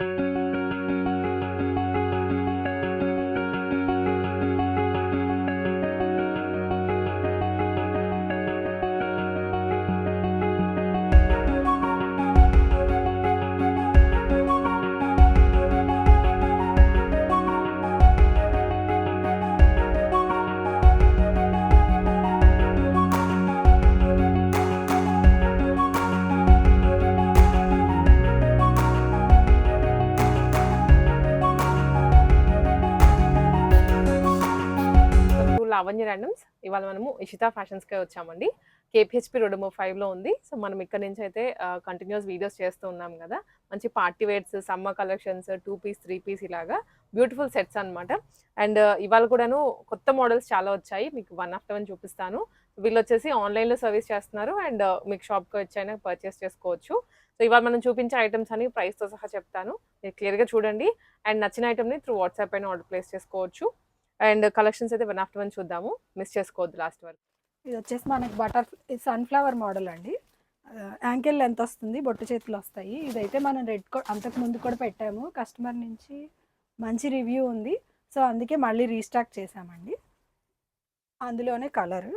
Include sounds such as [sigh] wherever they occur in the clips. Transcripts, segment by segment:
To Lavanya randoms ఇవాళ మనము ఇషితా ఫ్యాషన్స్కే వచ్చామండి. కేపిహెచ్పి రోడ్ నెంబర్ ఫైవ్లో ఉంది. సో మనం ఇక్కడ నుంచి అయితే కంటిన్యూస్ వీడియోస్ చేస్తూ ఉన్నాం కదా. మంచి party wears summer collections two piece three piece ఇలాగా బ్యూటిఫుల్ సెట్స్ అన్నమాట. అండ్ ఇవాళ కూడాను కొత్త మోడల్స్ చాలా వచ్చాయి. మీకు వన్ ఆఫ్టర్ వన్ చూపిస్తాను. వీళ్ళు వచ్చేసి ఆన్లైన్లో సర్వీస్ చేస్తున్నారు. అండ్ మీకు షాప్కి వచ్చైనా పర్చేస్ చేసుకోవచ్చు. సో ఇవాళ మనం చూపించే ఐటమ్స్ అని ప్రైస్తో సహా చెప్తాను. మీరు క్లియర్గా చూడండి. అండ్ నచ్చిన ఐటమ్ని త్రూ వాట్సాప్ అయినా ఆర్డర్ ప్లేస్ చేసుకోవచ్చు. అండ్ కలెక్షన్స్ అయితే వన్ ఆఫ్టర్ వన్ చూద్దాము. మిస్ చేసుకోవద్దు లాస్ట్ వరకు. ఇది వచ్చేసి మనకి బటర్ సన్ఫ్లవర్ మోడల్ అండి. యాంకిల్ లెంత్ వస్తుంది బొట్టు చేతులు వస్తాయి. ఇదైతే మనం రెడ్ అంతకు ముందు కూడా పెట్టాము. కస్టమర్ నుంచి మంచి రివ్యూ ఉంది. సో అందుకే మళ్ళీ రీస్టాక్ చేసామండి అందులోనే కలర్.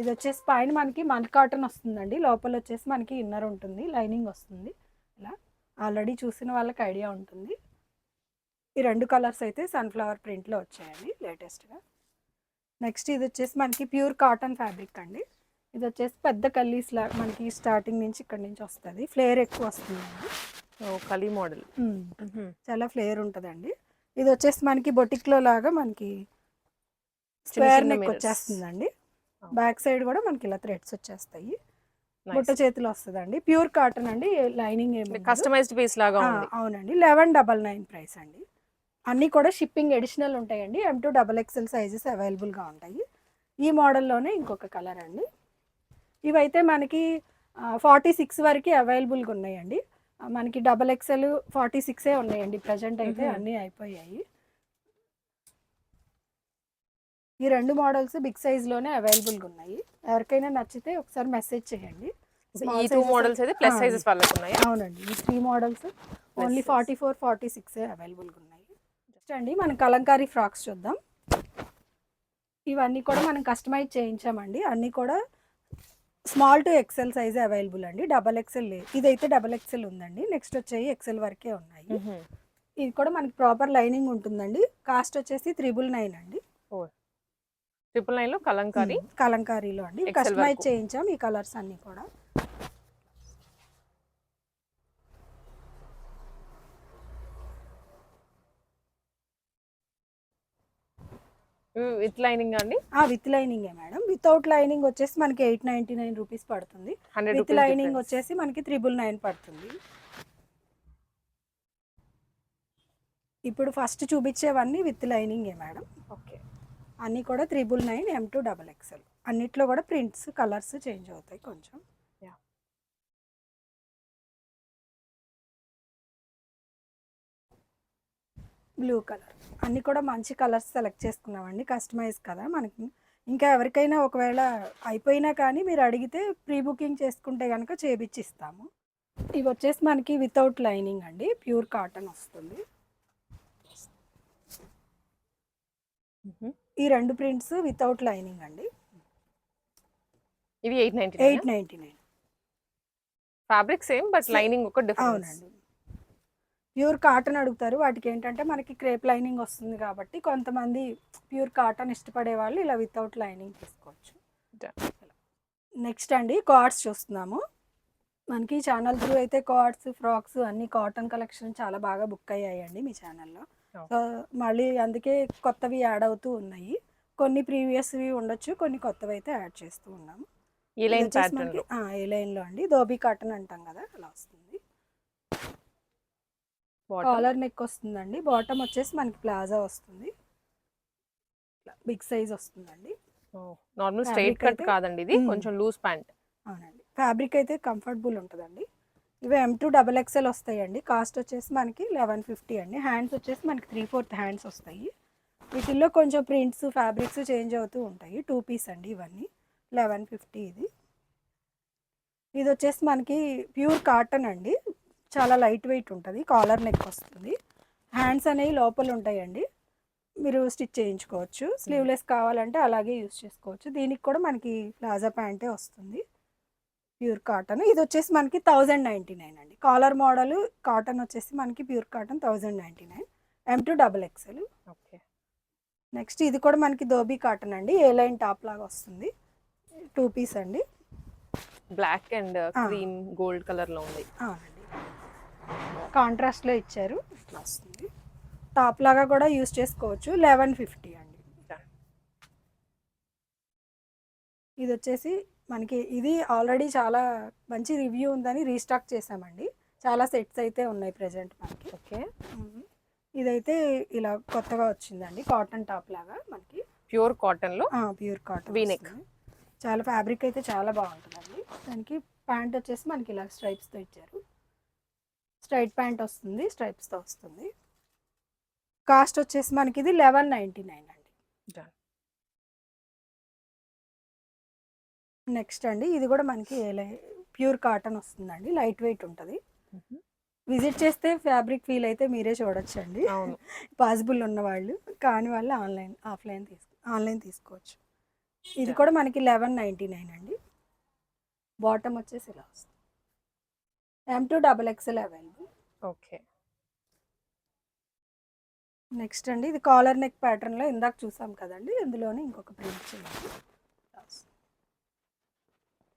ఇది వచ్చేసి పైన మనకి మన్ కాటన్ వస్తుందండి. లోపల వచ్చేసి మనకి ఇన్నర్ ఉంటుంది లైనింగ్ వస్తుంది. ఇలా ఆల్రెడీ చూసిన వాళ్ళకి ఐడియా ఉంటుంది. ఈ రెండు కలర్స్ అయితే సన్ఫ్లవర్ ప్రింట్లో వచ్చాయండి లేటెస్ట్గా. నెక్స్ట్ ఇది వచ్చేసి మనకి ప్యూర్ కాటన్ ఫ్యాబ్రిక్ అండి. ఇది వచ్చేసి పెద్ద కల్లీస్ లా మనకి స్టార్టింగ్ నుంచి ఇక్కడ నుంచి వస్తుంది. ఫ్లేర్ ఎక్కువ వస్తుందండి కలీ మోడల్. చాలా ఫ్లేర్ ఉంటుందండి. ఇది వచ్చేసి మనకి బొటిక్లో లాగా మనకి స్క్వేర్ నెక్. వచ్చేస్తుందండి. బ్యాక్ సైడ్ కూడా మనకి ఇలా థ్రెడ్స్ వచ్చేస్తాయి. బుట్ట చేతిలో వస్తుందండి. ప్యూర్ కాటన్ అండి లైనింగ్ ఏమి కస్టమైజ్డ్ పీస్ లాగా అవునండి. లెవెన్ డబల్ నైన్ ప్రైస్ అండి. అన్నీ కూడా షిప్పింగ్ ఎడిషనల్ ఉంటాయండి. M to double XL sizes అవైలబుల్గా ఉంటాయి. ఈ మోడల్లోనే ఇంకొక కలర్ అండి. ఇవైతే మనకి ఫార్టీ సిక్స్ వరకు అవైలబుల్గా ఉన్నాయండి. మనకి డబల్ ఎక్స్ఎల్ ఫార్టీ సిక్సే ఉన్నాయండి. ప్రజెంట్ అయితే. అన్నీ అయిపోయాయి. ఈ రెండు మోడల్స్ బిగ్ సైజ్లోనే అవైలబుల్గా ఉన్నాయి. ఎవరికైనా నచ్చితే ఒకసారి మెసేజ్ చేయండి. ఈ టూ మోడల్స్ అయితే ప్లస్ ఆ, సైజెస్ వాళ్ళకి ఉన్నాయి? అవునండి. ఈ three models only. Forty four forty six అవైలబుల్గా ఉన్నాయి. జస్ట్ అండి మనం కలంకారీ ఫ్రాక్స్ చూద్దాం. ఇవన్నీ కూడా మనం కస్టమైజ్ చేయించామండి. అన్నీ కూడా small to XL size available అండి. డబల్ ఎక్సెల్ లేదు. ఇదైతే డబల్ ఎక్సెల్ ఉందండి. నెక్స్ట్ వచ్చేవి ఎక్సెల్ వరకే ఉన్నాయి. ఇది కూడా మనకి ప్రాపర్ లైనింగ్ ఉంటుందండి. కాస్ట్ వచ్చేసి త్రిబుల్ నైన్ అండి. ట్రిపుల్ నైన్లో కలంకారీ? కలంకారీలో అండి. కస్టమైజ్. చేయించాం ఈ కలర్స్ అన్నీ కూడా. విత్ లైనింగ్ అండి? విత్ లైనింగే మేడం. వితౌట్ లైనింగ్ వచ్చేసి మనకి ఎయిట్ నైంటీ నైన్ రూపీస్ పడుతుంది. విత్ లైనింగ్ వచ్చేసి మనకి త్రిబుల్ నైన్ పడుతుంది. ఇప్పుడు ఫస్ట్ చూపించేవన్నీ విత్ లైనింగే మేడం. ఓకే. అన్నీ కూడా triple nine M to double XL అన్నిట్లో కూడా ప్రింట్స్ కలర్స్ చేంజ్ అవుతాయి కొంచెం. Blue colour. అన్నీ కూడా మంచి కలర్స్ సెలెక్ట్ చేసుకున్నామండి. కస్టమైజ్ కదా మనకి. ఇంకా ఎవరికైనా ఒకవేళ అయిపోయినా కానీ మీరు అడిగితే ప్రీ బుకింగ్ చేసుకుంటే కనుక చేపించి ఇస్తాము ఇవి వచ్చేసి మనకి వితౌట్ లైనింగ్ అండి. ప్యూర్ కాటన్ వస్తుంది. ఈ రెండు ప్రింట్స్ వితౌట్ లైనింగ్ అండి. ఇవి eight ninety eight ninety nine. Fabric same but. Lining ఒక డిఫరెన్స్. అవునండి. ప్యూర్ కాటన్ అడుగుతారు. వాటికి ఏంటంటే మనకి క్రేప్ లైనింగ్ వస్తుంది కాబట్టి కొంతమంది ప్యూర్ కాటన్ ఇష్టపడే వాళ్ళు ఇలా వితౌట్ లైనింగ్ తీసుకోవచ్చు. నెక్స్ట్ అండి కార్డ్స్ చూస్తున్నాము. మనకి ఛానల్ త్రూ అయితే కార్డ్స్ ఫ్రాక్స్ అన్ని కాటన్ కలెక్షన్ చాలా బాగా బుక్ అయ్యాయండి మీ ఛానల్లో. సో మళ్ళీ అందుకే కొత్తవి యాడ్ అవుతూ ఉన్నాయి. కొన్ని ప్రీవియస్వి ఉండొచ్చు కొన్ని కొత్తవి అయితే యాడ్ చేస్తూ ఉన్నాము. ఏ లైన్లో అండి. ధోబీ కాటన్ అంటాం కదా అలా వస్తుంది. కాలర్ నెక్ వస్తుందండి. బాటమ్ వచ్చేసి మనకి ప్లాజా వస్తుంది. బిగ్ సైజ్ వస్తుందండి. నార్మల్ స్ట్రైట్ కట్ కాదండి ఇది. కొంచెం లూజ్ ప్యాంట్. అవునండి. ఫ్యాబ్రిక్ అయితే కంఫర్టబుల్ ఉంటుందండి. ఇవి ఎం టూ డబల్ ఎక్స్ఎల్ వస్తాయండి. కాస్ట్ వచ్చేసి మనకి లెవెన్ ఫిఫ్టీ అండి. హ్యాండ్స్ వచ్చేసి మనకి త్రీ ఫోర్త్ హ్యాండ్స్ వస్తాయి. వీటిల్లో కొంచెం ప్రింట్స్ ఫ్యాబ్రిక్స్ చేంజ్ అవుతూ ఉంటాయి. టూ పీస్ అండి ఇవన్నీ. లెవెన్ ఫిఫ్టీ ఇది. ఇది వచ్చేసి మనకి ప్యూర్ కాటన్ అండి. చాలా లైట్ వెయిట్ ఉంటుంది కాలర్ నెక్ వస్తుంది. హ్యాండ్స్ అనేవి లోపల ఉంటాయండి మీరు స్టిచ్ చేయించుకోవచ్చు. స్లీవ్లెస్ కావాలంటే అలాగే యూస్ చేసుకోవచ్చు. దీనికి కూడా మనకి ప్లాజా ప్యాంటే వస్తుంది. Pure cotton. ఇది వచ్చేసి మనకి థౌజండ్ నైంటీ నైన్ అండి. కాలర్ మోడల్ కాటన్ వచ్చేసి మనకి pure cotton thousand ninety nine. M to double XL okay. Next ఇది కూడా మనకి దోబీ కాటన్ అండి. ఏ లైన్ టాప్ లాగా వస్తుంది. టూ పీస్ అండి. Black and. క్రీమ్ గోల్డ్ కలర్లో ఉంది. అవునండి. కాంట్రాస్ట్లో ఇచ్చారు. ఇట్లా వస్తుంది టాప్ లాగా కూడా యూస్ చేసుకోవచ్చు. లెవెన్ ఫిఫ్టీ అండి. ఇది వచ్చేసి మనకి ఇది ఆల్రెడీ చాలా మంచి రివ్యూ ఉందని రీస్టాక్ చేసామండి చాలా సెట్స్ అయితే ఉన్నాయి ప్రజెంట్ మనకి. ఓకే. ఇదైతే ఇలా కొత్తగా వచ్చిందండి. కాటన్ టాప్ లాగా మనకి. ప్యూర్ కాటన్లో ప్యూర్ కాటన్. వస్తుంది. చాలా ఫ్యాబ్రిక్ అయితే చాలా బాగుంటుందండి. దానికి ప్యాంట్ వచ్చేసి మనకి ఇలా స్ట్రైప్స్తో ఇచ్చారు. స్ట్రైట్ ప్యాంట్ వస్తుంది స్ట్రైప్స్తో వస్తుంది. కాస్ట్ వచ్చేసి మనకి ఇది లెవెన్ నైంటీ నైన్ అండి. నెక్స్ట్ అండి ఇది కూడా మనకి ప్యూర్ కాటన్ వస్తుందండి లైట్ వెయిట్ ఉంటుంది. విజిట్ చేస్తే ఫ్యాబ్రిక్ ఫీల్ అయితే మీరే చూడొచ్చండి. [laughs] పాసిబుల్ ఉన్న వాళ్ళు కాని వాళ్ళు ఆన్లైన్ ఆఫ్లైన్ తీసు ఆన్లైన్ తీసుకోవచ్చు. ఇది. కూడా మనకి లెవెన్ నైంటీ నైన్ అండి. బాటమ్ వచ్చేసి ఇలా వస్తుంది. M to double XL available okay. Next అండి ఇది కాలర్ నెక్ ప్యాటర్న్లో ఇందాక చూసాం కదండి ఇందులోనే ఇంకొక ప్రింట్ చేయండి.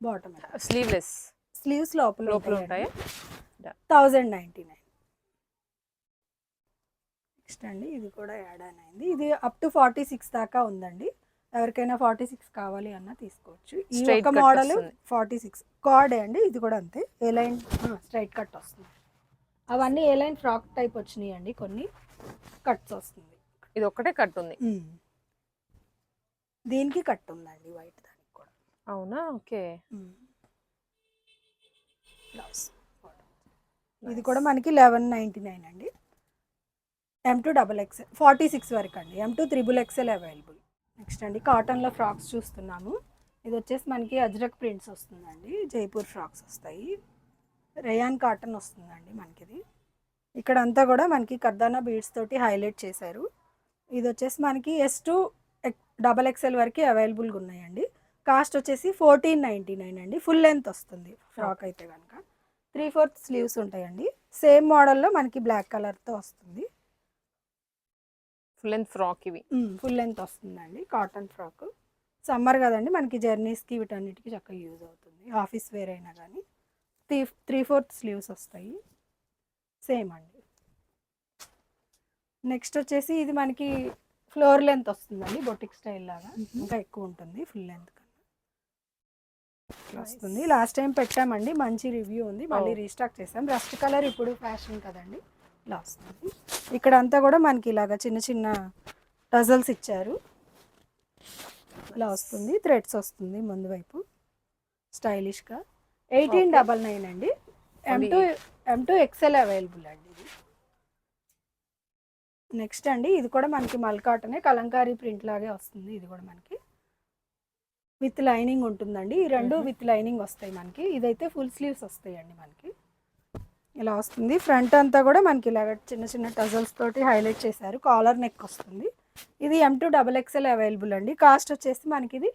Bottom sleeveless. స్లీవ్స్ లోపల లోపల ఉంటాయా? Thousand ninety nine. నెక్స్ట్ అండి ఇది కూడా యాడ్ ఆన్ అయింది. ఇది అప్ టు ఫార్టీ సిక్స్ దాకా ఉందండి. ఎవరికైనా ఫార్టీ సిక్స్ కావాలి అన్న తీసుకోవచ్చు. ఈ ఒక మోడల్. Forty six. కార్డ్ అండి ఇది కూడా అంతే. ఏ లైన్? స్ట్రైట్ కట్ వస్తుంది. అవన్నీ ఏ లైన్ ఫ్రాక్ టైప్ వచ్చినాయి అండి కొన్ని కట్స్ వస్తుంది. ఇది ఒక్కటే కట్ ఉంది. దీనికి కట్ ఉందండి వైట్ దానికి కూడా. అవునా? ఓకే. బ్లౌజ్. ఇది కూడా మనకి లెవెన్ నైంటీ నైన్ అండి. M to double XL forty six వరకు అండి. M to triple XL available next అండి కాటన్లో ఫ్రాక్స్ చూస్తున్నాము. ఇది వచ్చేసి మనకి అజ్రక్ ప్రింట్స్ వస్తుందండి. జైపూర్ ఫ్రాక్స్ వస్తాయి. రేయాన్ కాటన్ వస్తుందండి మనకి ఇది ఇక్కడ అంతా కూడా మనకి కర్దానా బీడ్స్ తోటి హైలైట్ చేశారు. ఇది వచ్చేసి మనకి ఎస్ టూ డబల్ ఎక్స్ఎల్ వరకు అవైలబుల్గా ఉన్నాయండి. కాస్ట్ వచ్చేసి ఫోర్టీన్ నైంటీ నైన్ అండి. ఫుల్ లెంత్ వస్తుంది ఫ్రాక్ అయితే కనుక త్రీ ఫోర్త్ స్లీవ్స్ ఉంటాయండి. సేమ్ మోడల్లో మనకి బ్లాక్ కలర్తో వస్తుంది. ఫుల్ అండ్ ఫ్రాక్ ఇవి. ఫుల్ లెంత్ వస్తుందండి కాటన్ ఫ్రాక్. సమ్మర్ కదండి మనకి జర్నీస్కి వీటన్నిటికి చక్కగా యూజ్ అవుతుంది. ఆఫీస్ వేర్ అయినా కానీ త్రీ త్రీ ఫోర్త్ స్లీవ్స్ వస్తాయి. సేమ్ అండి. నెక్స్ట్ వచ్చేసి ఇది మనకి ఫ్లోర్ లెంత్ వస్తుందండి బొటిక్ స్టైల్ లాగా. ఇంకా ఎక్కువ ఉంటుంది ఫుల్ లెంత్ కన్నా. వస్తుంది. లాస్ట్ టైం పెట్టామండి మంచి రివ్యూ ఉంది. మళ్ళీ Oh. రీస్టాక్ చేసాం. రస్ట్ కలర్ ఇప్పుడు ఫ్యాషన్ కదండి ఇలా వస్తుంది. ఇక్కడ అంతా కూడా మనకి ఇలాగా చిన్న చిన్న టజల్స్ ఇచ్చారు. ఇలా వస్తుంది. థ్రెడ్స్ వస్తుంది ముందు వైపు స్టైలిష్గా. ఎయిటీన్. డబల్ నైన్ అండి. M to M to XL available అండి ఇది. నెక్స్ట్ అండి ఇది కూడా మనకి మల్కాటనే కలంకారీ ప్రింట్ లాగే వస్తుంది ఇది కూడా మనకి. విత్ లైనింగ్ ఉంటుందండి. ఈ రెండు. విత్ లైనింగ్ వస్తాయి మనకి. ఇదైతే ఫుల్ స్లీవ్స్ వస్తాయండి మనకి. ఇలా వస్తుంది. ఫ్రంట్ అంతా కూడా మనకి ఇలాగ చిన్న చిన్న టజల్స్ తోటి హైలైట్ చేశారు. కాలర్ నెక్ వస్తుంది. ఇది M to double XL available అండి. కాస్ట్ వచ్చేసి మనకి ఇది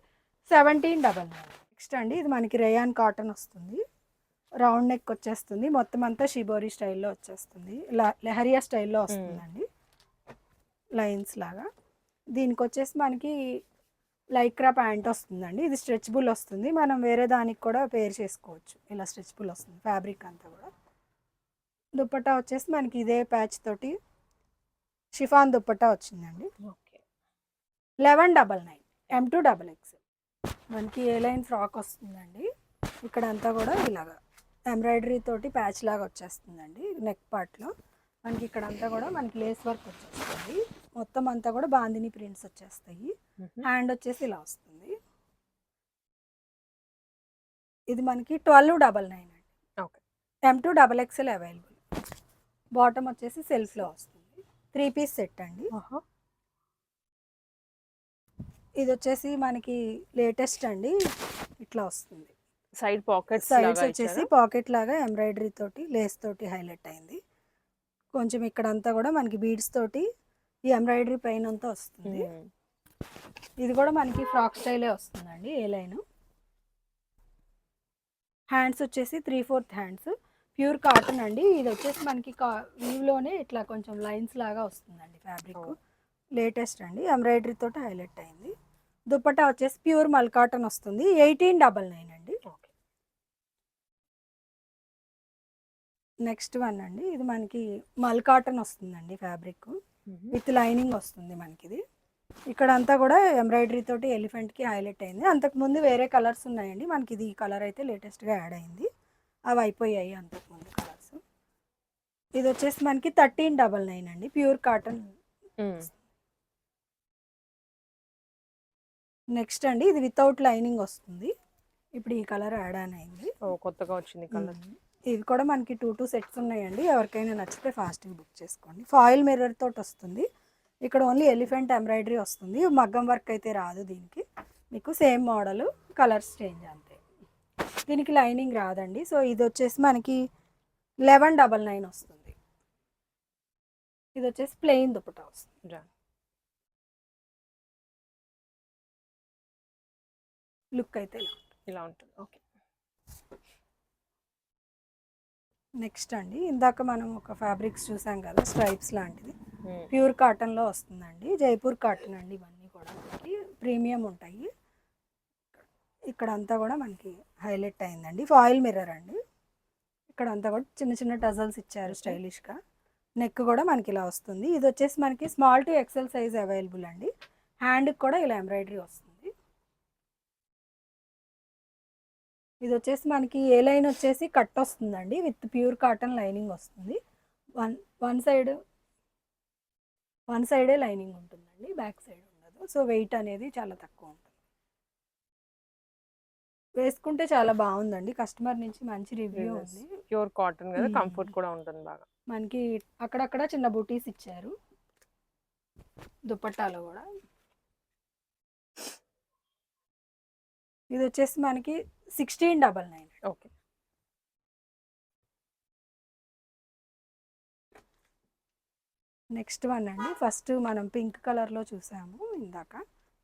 సెవెంటీన్ డబల్ నైన్ నెక్స్ట్ అండి ఇది మనకి రేయాన్ కాటన్ వస్తుంది. రౌండ్ నెక్ వచ్చేస్తుంది. మొత్తం అంతా షిబోరి స్టైల్లో వచ్చేస్తుంది. లెహరియా స్టైల్లో వస్తుందండి. లైన్స్ లాగా. దీనికి వచ్చేసి మనకి లైక్రా ప్యాంట్ వస్తుందండి. ఇది స్ట్రెచబుల్ వస్తుంది. మనం వేరే దానికి కూడా పేర్ చేసుకోవచ్చు. ఇలా స్ట్రెచబుల్ వస్తుంది ఫ్యాబ్రిక్ అంతా కూడా. దుప్పట్టా వచ్చేసి మనకి ఇదే ప్యాచ్ తోటి షిఫాన్ దుప్పట్టా వచ్చిందండి. Okay. Eleven double nine M to double X మనకి ఏ లైన్ ఫ్రాక్ వస్తుందండి? ఇక్కడ అంతా కూడా ఇలాగా. ఎంబ్రాయిడరీ తోటి ప్యాచ్ లాగా వచ్చేస్తుందండి నెక్ పార్ట్లో. మనకి ఇక్కడ అంతా కూడా మనకి లేస్ వర్క్ వచ్చేస్తుంది. మొత్తం అంతా కూడా బాందిని ప్రింట్స్ వచ్చేస్తాయి. హ్యాండ్ వచ్చేసి ఇలా వస్తుంది. ఇది మనకి ట్వెల్వ్ డబల్ నైన్ అండి. Okay. M to double XL available. Bottom వచ్చేసి సెల్ఫ్లో వస్తుంది. త్రీ పీస్ సెట్ అండి. ఇది వచ్చేసి మనకి లేటెస్ట్ అండి. ఇట్లా వస్తుంది. సైడ్ పాకెట్స్ సైడ్స్ వచ్చేసి పాకెట్ లాగా ఎంబ్రాయిడరీ తోటి లేస్ తోటి హైలైట్ అయింది. కొంచెం ఇక్కడ అంతా కూడా మనకి బీడ్స్ తోటి ఈ ఎంబ్రాయిడరీ పైన అంతా వస్తుంది. ఇది కూడా మనకి ఫ్రాక్ స్టైలే వస్తుందండి ఏ లైన్. హ్యాండ్స్ వచ్చేసి three fourth hands pure cotton అండి. ఇది వచ్చేసి మనకి కా వీవ్లోనే ఇట్లా కొంచెం లైన్స్ లాగా వస్తుందండి ఫ్యాబ్రిక్ Oh. లేటెస్ట్ అండి. ఎంబ్రాయిడరీ తోటి హైలైట్ అయింది. దుపట్టా వచ్చేసి ప్యూర్ మల్ కాటన్ వస్తుంది. ఎయిటీన్ డబల్ నైన్ అండి. ఓకే. నెక్స్ట్ వన్ అండి. ఇది మనకి మల్ కాటన్ వస్తుందండి ఫ్యాబ్రిక్. విత్ లైనింగ్ వస్తుంది మనకి ఇది ఇక్కడ అంతా కూడా ఎంబ్రాయిడరీ తోటి ఎలిఫెంట్కి హైలైట్ అయింది. అంతకుముందు వేరే కలర్స్ ఉన్నాయండి. మనకి ఇది ఈ కలర్ అయితే లేటెస్ట్గా యాడ్ అయింది. అవి అయిపోయాయి అంతకుముందు కలర్స్. ఇది వచ్చేసి మనకి థర్టీన్ డబల్ నైన్ అండి. ప్యూర్ కాటన్ నెక్స్ట్ అండి ఇది వితౌట్ లైనింగ్ వస్తుంది. ఇప్పుడు ఈ కలర్ యాడ్ ఆన్ అయింది. ఓ కొత్తగా వచ్చింది కలర్. ఇవి కూడా మనకి టూ టూ సెట్స్ ఉన్నాయండి. ఎవరికైనా నచ్చితే ఫాస్ట్గా బుక్ చేసుకోండి. ఫాయిల్ మిర్రర్ తోటి వస్తుంది. ఇక్కడ ఓన్లీ ఎలిఫెంట్ ఎంబ్రాయిడరీ వస్తుంది. మగ్గం వర్క్ అయితే రాదు దీనికి. మీకు సేమ్ మోడల్ కలర్స్ చేంజ్ అంతే. దీనికి లైనింగ్ రాదండి. సో ఇది వచ్చేసి మనకి లెవెన్ డబల్ నైన్ వస్తుంది. ఇది వచ్చేసి ప్లెయిన్ దుపట్టా వస్తుంది. లుక్ అయితే ఇలా ఇలా ఉంటుంది. ఓకే. నెక్స్ట్ అండి ఇందాక మనం ఒక ఫ్యాబ్రిక్స్ చూసాం కదా స్ట్రైప్స్ లాంటిది. ప్యూర్ కాటన్లో వస్తుందండి. జైపూర్ కాటన్ అండి ఇవన్నీ కూడా మనకి. ప్రీమియం ఉంటాయి. ఇక్కడ అంతా కూడా మనకి హైలైట్ అయిందండి. ఫాయిల్ మిర్రర్ అండి. ఇక్కడ అంతా కూడా చిన్న చిన్న టజల్స్ ఇచ్చారు స్టైలిష్గా. నెక్ కూడా మనకి ఇలా వస్తుంది. ఇది వచ్చేసి మనకి small to XL size available అండి. హ్యాండ్కి కూడా ఇలా ఎంబ్రాయిడరీ వస్తుంది. ఇది వచ్చేసి మనకి ఏ లైన్ వచ్చేసి కట్ వస్తుందండి విత్ ప్యూర్ కాటన్ లైనింగ్ వస్తుంది. వన్ వన్ సైడ్ వన్ సైడే లైనింగ్ ఉంటుందండి బ్యాక్ సైడ్ ఉండదు. సో వెయిట్ అనేది చాలా తక్కువ ఉంటుంది. వేసుకుంటే చాలా బాగుందండి. కస్టమర్ నుంచి మంచి రివ్యూ. ఉంది. ప్యూర్ కాటన్ కదా. కంఫర్ట్ కూడా ఉంటుంది బాగా. మనకి అక్కడక్కడ చిన్న బూటీస్ ఇచ్చారు. దుపట్టాలో కూడా. ఇది వచ్చేసి మనకి sixteen double nine. Okay. Next one అండి. ఫస్ట్ మనం పింక్ కలర్లో చూసాము ఇందాక.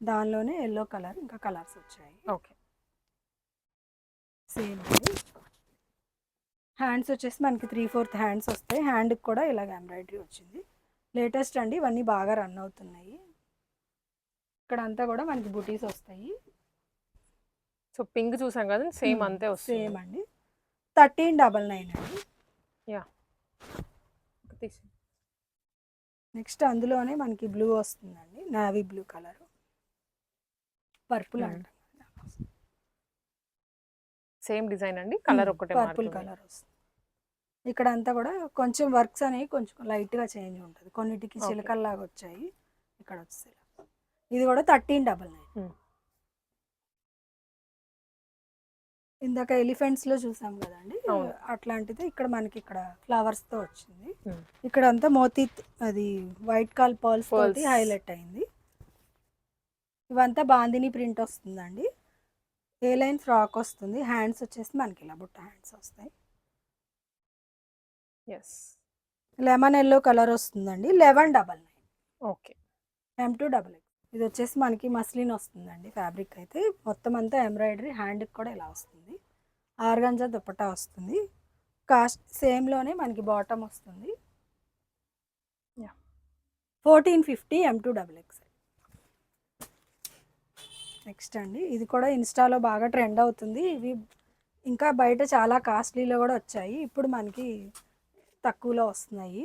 దానిలోనే ఎల్లో కలర్ ఇంకా కలర్స్ వచ్చాయి. ఓకే. సేమ్ అండి హ్యాండ్స్ వచ్చేసి మనకి త్రీ ఫోర్త్ హ్యాండ్స్ వస్తాయి. హ్యాండ్కి కూడా ఇలాగ ఎంబ్రాయిడరీ వచ్చింది. లేటెస్ట్ అండి ఇవన్నీ బాగా రన్ అవుతున్నాయి. ఇక్కడ అంతా కూడా మనకి బుటీస్ వస్తాయి. సో పింక్ చూసాం కదా సేమ్ అంతే వస్తుంది. సేమ్ అండి. థర్టీన్ డబల్ నైన్ అండి. తీసి- నెక్స్ట్ అందులోనే మనకి బ్లూ వస్తుందండి నావీ బ్లూ కలర్. పర్పుల్. అంటాం సేమ్ డిజైన్ అండి కలర్ ఒక్కటే పర్పుల్. కలర్ వస్తుంది. ఇక్కడ అంతా కూడా కొంచెం వర్క్స్ అనేవి కొంచెం లైట్గా చేంజ్ ఉంటుంది. కొన్నిటికి. చిలకల్లాగా వచ్చాయి ఇక్కడ వచ్చేసి ఇది కూడా థర్టీన్ డబల్ నైన్. ఇందాక ఎలిఫెంట్స్లో చూసాం కదండి. అట్లాంటిది ఇక్కడ మనకి ఇక్కడ ఫ్లవర్స్తో వచ్చింది. ఇక్కడ అంతా మోతీ అది వైట్ కాల్ పర్ల్స్ తోటి. హైలైట్ అయింది. ఇవంతా బాందిని ప్రింట్ వస్తుందండి. ఏ లైన్ ఫ్రాక్ వస్తుంది? హ్యాండ్స్ వచ్చేసి మనకి ఇలా బుట్ట హ్యాండ్స్ వస్తాయి. ఎస్ లెమన్ ఎల్లో కలర్ వస్తుందండి. Eleven double nine okay M to double X ఇది వచ్చేసి మనకి మస్లిన్ వస్తుందండి ఫ్యాబ్రిక్ అయితే. మొత్తం అంతా ఎంబ్రాయిడరీ హ్యాండ్కి కూడా ఇలా వస్తుంది. ఆర్గంజా దుపట్టా వస్తుంది. కాస్ట్ సేమ్లోనే మనకి బాటమ్ వస్తుంది. Fourteen fifty M to double X next అండి. ఇది కూడా ఇన్స్టాలో బాగా ట్రెండ్ అవుతుంది. ఇవి ఇంకా బయట చాలా కాస్ట్లీలో కూడా వచ్చాయి. ఇప్పుడు మనకి తక్కువలో వస్తున్నాయి.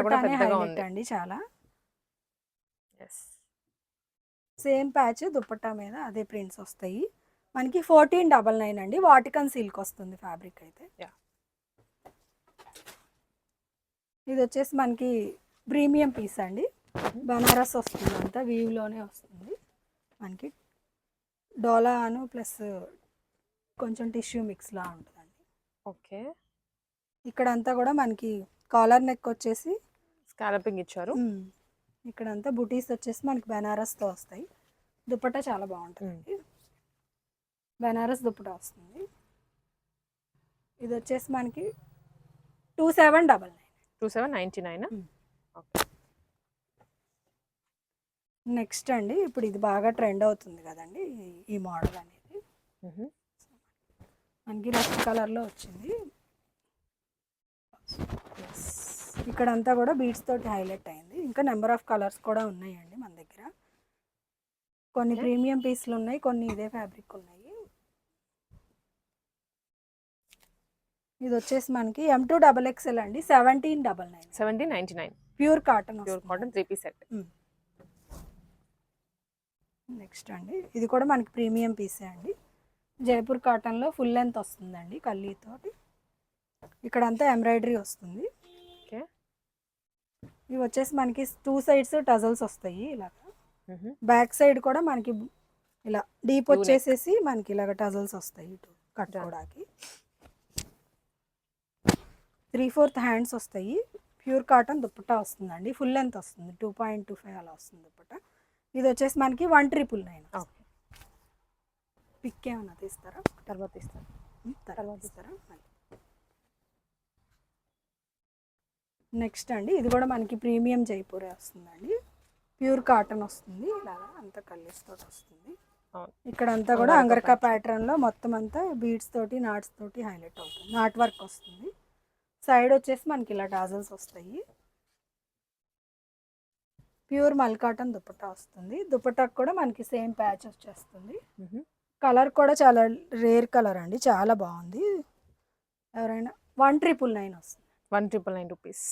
పెద్దగా హైలైట్. అండి చాలా. ఎస్ సేమ్ ప్యాచ్ దుపట్టా మీద అదే ప్రింట్స్ వస్తాయి. మనకి ఫోర్టీన్ డబల్ నైన్ అండి. వాటికన్ సిల్క్ వస్తుంది ఫ్యాబ్రిక్ అయితే. ఇది వచ్చేసి మనకి ప్రీమియం పీస్ అండి. బనారస్ వస్తుంది అంతా వీవ్లోనే వస్తుంది. మనకి డోలా అను ప్లస్ కొంచెం టిష్యూ మిక్స్లా ఉంటుందండి. ఓకే. ఇక్కడ అంతా కూడా మనకి కాలర్ నెక్ వచ్చేసి స్కాలపింగ్ ఇచ్చారు. ఇక్కడంతా బుటీస్ వచ్చేసి మనకి బెనారస్తో వస్తాయి. దుపట్టా చాలా బాగుంటుంది. బెనారస్ దుప్పటా వస్తుంది. ఇది వచ్చేసి మనకి two seven double nine. Two seven ninety nine. Okay. Next అండి ఇప్పుడు ఇది బాగా ట్రెండ్ అవుతుంది కదండి ఈ- మోడల్ అనేది. మనకి రెడ్ కలర్లో వచ్చింది. ఇక్కడ అంతా కూడా బీడ్స్ తోటి హైలైట్ అయింది. ఇంకా నెంబర్ ఆఫ్ కలర్స్ కూడా ఉన్నాయండి మన దగ్గర. కొన్ని. ప్రీమియం పీస్లు ఉన్నాయి కొన్ని ఇదే ఫ్యాబ్రిక్ ఉన్నాయి. ఇది వచ్చేసి మనకి ఎం టూ డబల్ ఎక్స్ఎల్ అండి seventeen double nine seventeen ninety nine pure cotton pure cotton three piece set next అండి ఇది కూడా మనకి ప్రీమియం పీసే అండి. జైపూర్ కాటన్లో ఫుల్ లెంత్ వస్తుందండి కల్లీతోటి ఇక్కడ అంతా ఎంబ్రాయిడరీ వస్తుంది. ఇవి వచ్చేసి మనకి టూ సైడ్స్ టజల్స్ వస్తాయి ఇలాగ. బ్యాక్ సైడ్ కూడా మనకి ఇలా డీప్. వచ్చేసేసి మనకి ఇలాగ టజల్స్ వస్తాయి ఇటు కట్టుకోవడానికి. త్రీ ఫోర్త్ హ్యాండ్స్ వస్తాయి. ప్యూర్ కాటన్ దుప్పట్టా వస్తుందండి. ఫుల్ లెంత్ వస్తుంది. టూ పాయింట్ టూ ఫైవ్ అలా వస్తుంది దుప్పట్టా ఇది వచ్చేసి మనకి one triple nine okay. Pick ఏమన్నా తీస్తారా? తర్వాత తర్వాత తర్వాత ఇస్తారా నెక్స్ట్ అండి ఇది కూడా మనకి ప్రీమియం జైపూరే వస్తుందండి. ప్యూర్ కాటన్ వస్తుంది ఇలాగా అంతా కల్లేస్తో వస్తుంది. అవును. ఇక్కడ అంతా కూడా అంగరకా అంగరకా ప్యాటర్న్లో మొత్తం అంతా బీడ్స్ తోటి నాట్స్ తోటి హైలైట్ అవుతుంది. నాట్ వర్క్ వస్తుంది. సైడ్ వచ్చేసి మనకి ఇలా టాజల్స్ వస్తాయి. ప్యూర్ మల్ కాటన్ దుపట్టా వస్తుంది. దుపట్టాకు కూడా మనకి సేమ్ ప్యాచ్ వచ్చేస్తుంది. కలర్ కూడా చాలా రేర్ కలర్ అండి చాలా బాగుంది. ఎవరైనా వన్ ట్రిపుల్ నైన్ వస్తుంది. One triple nine rupees